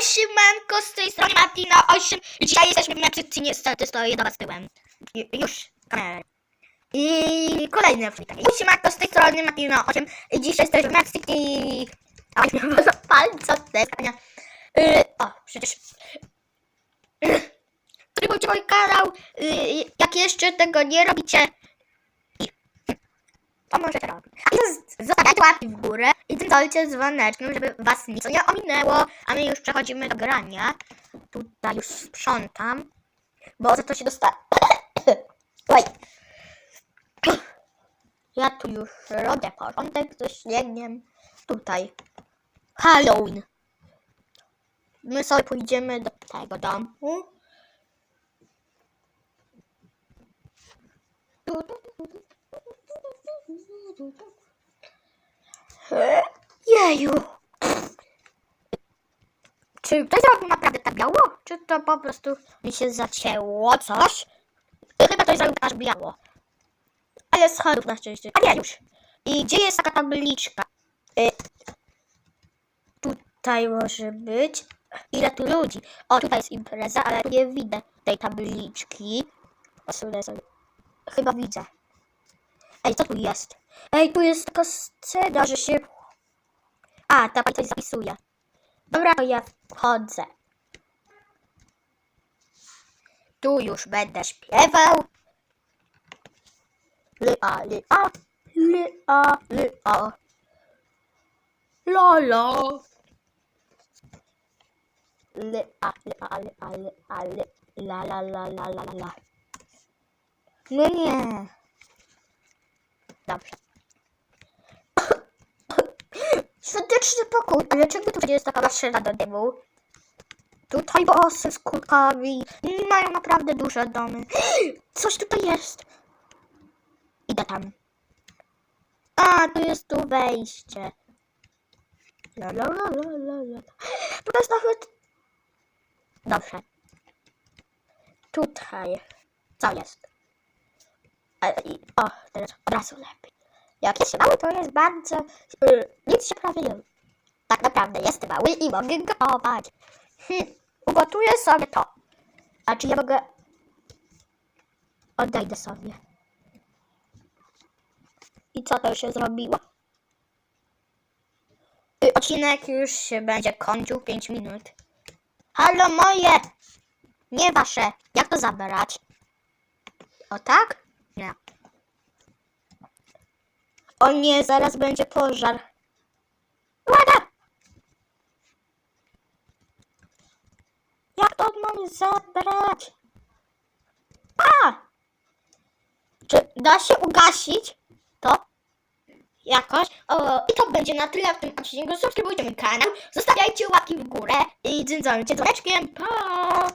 Usiemanko z tej strony Martina 8 i dzisiaj jesteśmy w Meczycy, niestety stoję do was tyłem. Ju- Już, kamerę. I kolejne przywitanie. Usiemanko z tej strony Martina 8 i dzisiaj jesteśmy w Mexico. A nie mam palca, to jest kania. Yy, o, przecież... Subskrybujcie mój kanał, yy, jak jeszcze tego nie robicie. To możecie robić. A teraz zostawiajcie łapki w górę i dzwoncie dzwoneczkiem, żeby was nic nie ominęło. A my już przechodzimy do grania. Tutaj już sprzątam, bo za to się dosta... Oj. Ja tu już robię porządek ze śniegiem. Tutaj. Halloween. My sobie pójdziemy do tego domu. Jeju. Czy to jest naprawdę tak biało? Czy to po prostu mi się zacięło coś? Chyba to jest aż biało. Ale z chorób na szczęście. A nie, już. I gdzie jest taka tabliczka? Y, tutaj może być. Ile tu ludzi? O, tutaj jest impreza, ale nie widzę tej tabliczki. Osunę sobie. Chyba widzę. Ej, co tu jest? Ej, tu jest taka scena, że się... A, ta pani coś zapisuje. Dobra, to ja wchodzę. Tu już będę śpiewał. Lya, lya, lya, lya. Lolo. Lya, lya, lya, lya, lya, la, la, la, la, la, la, nie. Dobrze. Świąteczny pokój, ale czemu tu jest taka maszyna do dymu? Tutaj bossy z kulkami. Mają naprawdę duże domy. Coś tutaj jest. Idę tam. A, tu jest tu wejście. La, la, la, la, la, la. Tu jest nawet... Dobrze. Tutaj. Co jest? E, O, teraz od razu lepiej. Jak jest mały, to jest bardzo... y, nic się prawie nie. Tak naprawdę jest mały i mogę gotować. Hm, ugotuję sobie to. A czy ja mogę... Odejdę sobie. I co to się zrobiło? Y, Odcinek już się będzie kończył 5 minut. Halo moje! Nie wasze. Jak to zabrać? O tak? Nie. O nie, zaraz będzie pożar. Uwaga! Jak to mam zabrać? A! Czy da się ugasić to? Jakoś. O, I to będzie na tyle w tym odcinku. Subskrybujcie mój kanał, zostawiajcie łapki w górę i dzwoncie dzwoneczkiem. Pa!